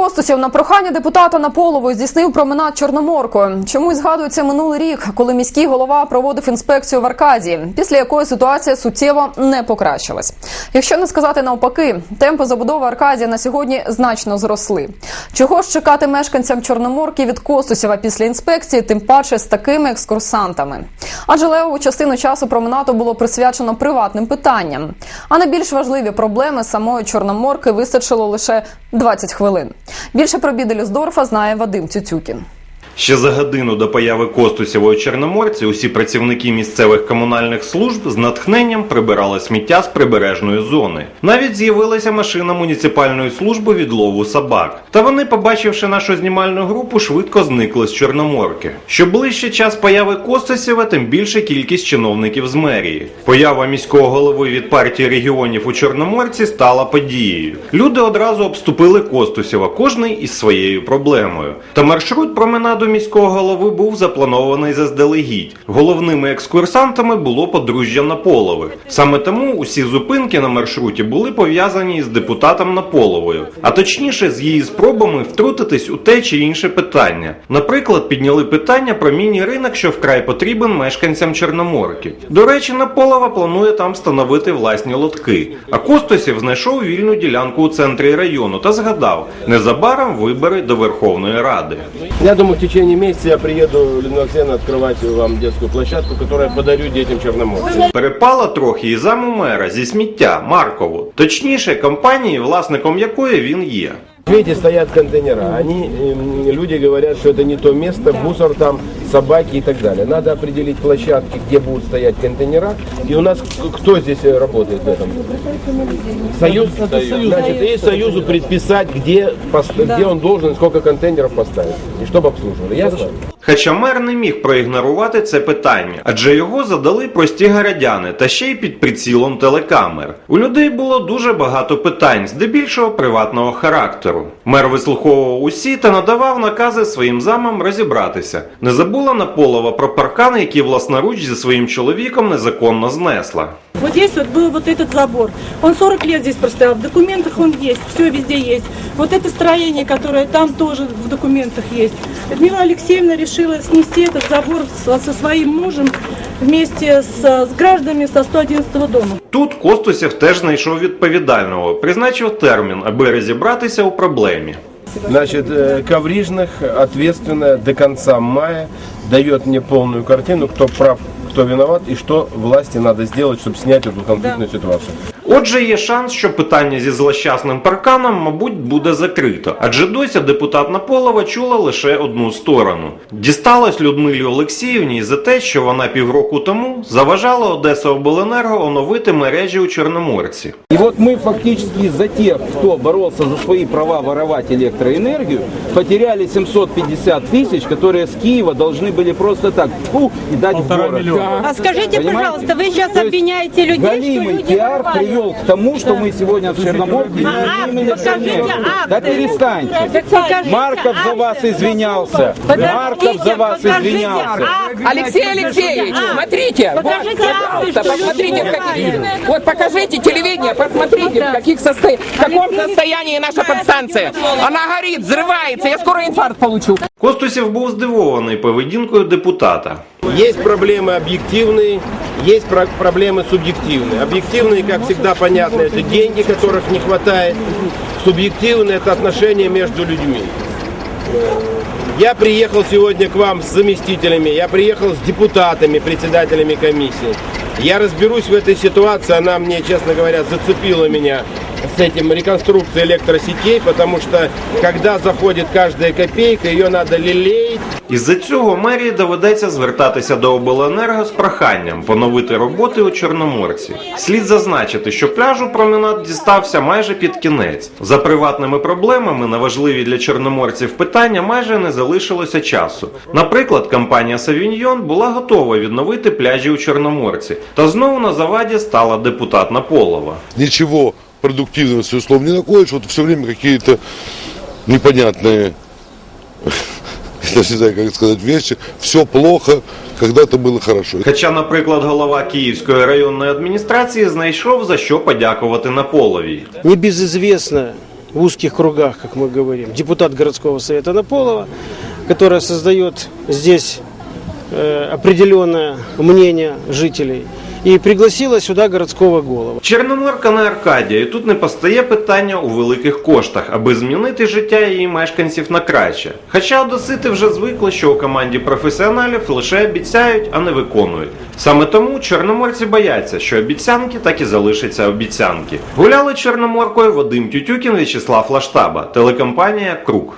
Костусів на прохання депутата Наполову здійснив променад Чорноморкою. Чомусь згадується минулий рік, коли міський голова проводив інспекцію в Аркадії, після якої ситуація суттєво не покращилась. Якщо не сказати навпаки, темпи забудови Аркадії на сьогодні значно зросли. Чого ж чекати мешканцям Чорноморки від Костусєва після інспекції, тим паче з такими екскурсантами? Адже левову частину часу променаду було присвячено приватним питанням. А на більш важливі проблеми самої Чорноморки вистачило лише 20 хвилин. Більше про біди Люсдорфа знає Вадим Цюцюкін. Ще за годину до появи Костусєва у Чорноморці усі працівники місцевих комунальних служб з натхненням прибирали сміття з прибережної зони. Навіть з'явилася машина муніципальної служби відлову собак. Та вони, побачивши нашу знімальну групу, швидко зникли з Чорноморки. Що ближче час появи Костусєва, тим більше кількість чиновників з мерії. Поява міського голови від партії регіонів у Чорноморці стала подією. Люди одразу обступили Костусєва, кожний із своєю проблемою. Та маршрут променаду міського голови був запланований заздалегідь. Головними екскурсантами було подружжя Наполових. Саме тому усі зупинки на маршруті були пов'язані з депутатом Наполовою, а точніше з її спробами втрутитись у те чи інше питання. Наприклад, підняли питання про міні-ринок, що вкрай потрібен мешканцям Чорноморки. До речі, Наполова планує там встановити власні лотки. А Костосів знайшов вільну ділянку у центрі району та згадав: незабаром вибори до Верховної Ради. Я думаю, в течение месяца я приеду, Людмила Алексеевна, открывать вам детскую площадку, которую я подарю детям Черноморца. Перепала трохи і заму мера зі сміття Маркову, точніше, компанії, власником якої він є. Видите, стоят контейнера. Они, люди говорят, что это не то место, мусор там, собаки и так далее. Надо определить площадки, где будут стоять контейнера. И у нас к- кто здесь э, работает в этом? Союз? Значит, и Союзу предписать, где, пост- где он должен, сколько контейнеров поставить. И чтобы обслуживали. Ясно? Хоча мер не міг проігнорувати це питання, адже його задали прості городяни та ще й під прицілом телекамер. У людей було дуже багато питань, здебільшого приватного характеру. Мер вислуховував усі та надавав накази своїм замам розібратися. Не забула Наполова про паркан, який власноруч зі своїм чоловіком незаконно знесла. Вот здесь вот был вот этот забор. Он 40 лет здесь простоял. В документах он есть, все везде есть. Вот это строение, которое там тоже в документах есть. Людмила Алексеевна решила снести этот забор со, со своим мужем вместе с, с гражданами со 111 дома. Тут Костусєв теж знайшов відповідального, призначив термін, аби розібратися у проблемі. Значит, э, Коврижных ответственно до конца мая дает мне полную картину, кто прав, кто виноват и что власти надо сделать, чтобы снять эту конфликтную ситуацию. Отже, є шанс, що питання зі злощасним парканом, мабуть, буде закрито, адже досі депутат Наполова чула лише одну сторону. Дісталось Людмилі Олексіївні і за те, що вона півроку тому заважала Одесаобленерго оновити мережі у Чорноморці. И вот мы фактически из-за тех, кто боролся за свои права воровать электроэнергию, потеряли 750 тысяч, которые с Киева должны были просто так фу, и дать в город. А скажите, Понимаете? пожалуйста, вы сейчас есть обвиняете людей, что Галимый люди пиар воровали? привел к тому, что мы сегодня в Черноморке не А имеем акт, покажите электроэнергию. акт. Да перестаньте. Покажите Марков за вас извинялся. Подождите, Марков за вас извинялся. Алексей Алексеевич, А, смотрите, вот, покажите акты, пожалуйста, что посмотрите, в каких, вот покажите телевидение, посмотрите, в каких состо... в каком состоянии наша подстанция. Она горит, взрывается, я скоро инфаркт получу. Костусєв був здивований поведінкою депутата. Есть проблемы объективные, есть про- проблемы субъективные. Объективные, как всегда понятно, это деньги, которых не хватает. Субъективные это отношения между людьми. Я приехал сегодня к вам с заместителями, я приехал с депутатами, председателями комиссии. Я разберусь в этой ситуации, она мне, честно говоря, зацепила меня с этим реконструкцией электросетей, потому что когда заходит каждая копейка, ее надо лелеять, Із-за цього мерії доведеться звертатися до обленерго з проханням поновити роботи у Чорноморці. Слід зазначити, що пляжу променад дістався майже під кінець. За приватними проблемами на важливі для чорноморців питання майже не залишилося часу. Наприклад, компанія Савіньйон була готова відновити пляжі у Чорноморці, та знову на заваді стала депутат Наполова. ничего продуктивного, своих слов не находишь, вот все время какие-то непонятные, я даже не знаю, как сказать, вещи, все плохо, когда-то было хорошо. Хоча, наприклад, голова Київської районної адміністрації знайшов за що подякувати Наполовій. Небезызвестно в узких кругах, как мы говорим, депутат городского совета Наполова, которая создает здесь э, определенное мнение жителей, и пригласила сюда городского голова. Чорноморка не Аркадія, і тут не постає питання у великих коштах, аби змінити життя її мешканців на краще. Хоча одесити вже звикли, що у команді професіоналів лише обіцяють, а не виконують. Саме тому чорноморці бояться, що обіцянки так і залишаться обіцянки. Гуляли чорноморкою Вадим Тютюкін, В'ячеслав Лаштаба, телекомпанія Круг.